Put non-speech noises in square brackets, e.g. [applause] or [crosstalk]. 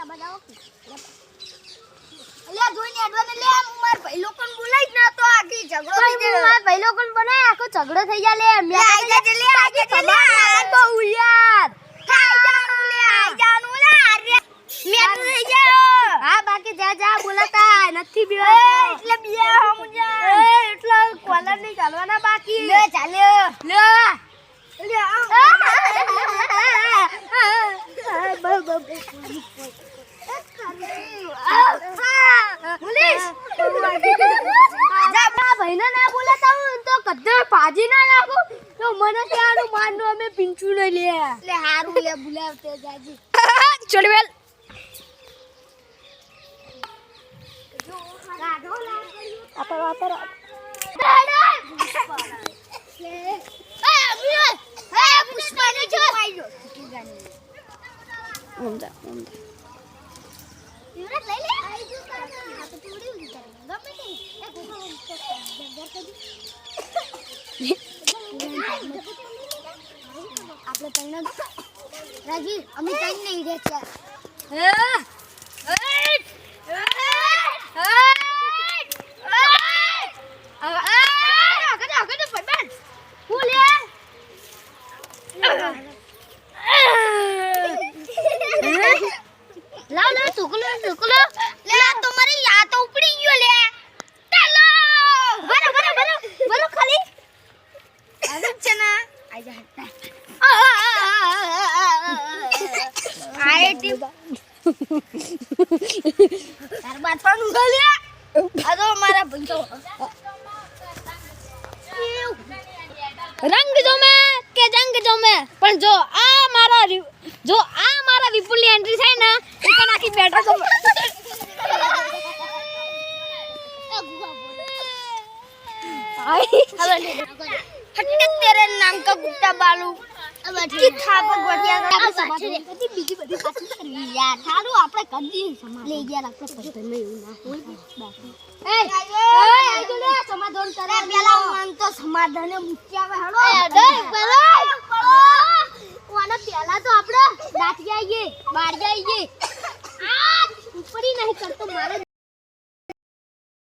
આ બધા ઓકે જોઈને એડવાને લે હું માર ભાઈ લોકોને બોલાઈ જ ના તો આખી ઝઘડો થઈ માર ભાઈ લોકોને બનાય આખો ઝઘડો થઈ ગયા લે. મે આઈ જા લે આઈ જા લે. બહુ યાર આઈ જાનું લે આઈ જાનું લે અરે મે તો થઈ ગયો. હા બાકી જા જા બોલાતા નથી બીવા એટલે બીયા હમ જા. એટલે કોલરની ચાલવાના બાકી. લે ચાલે લે. લે [laughs] તો મને અમે પીંચું નહીં લે હારું ઊંધા ઊંધા આપણે તઈને રાજી અમે તઈને નહીં રે છે લાવ લાવ સુકલો સુકલો લે આ તો મારી લા તો ઉપડી ગયો લે ચાલો બરો બરો બરો બરો ખાલી આવી છે ના આઈ જા આઈ ટી તાર બાત પણ ઉગલે આ તો મારા ભંજો રંગ જમે કે જંગ જમે પણ જો આ મારા રી- જો આ મારા વિપુલની એન્ટ્રી થાય ને એ તો નાખી બેઠો તો हटके तेरे नाम का गुप्ता बालू સમાધાન પેલા તો આપડે દાટી આવીએ બાર જઈએ ઉપરી નહીં કરતો મારે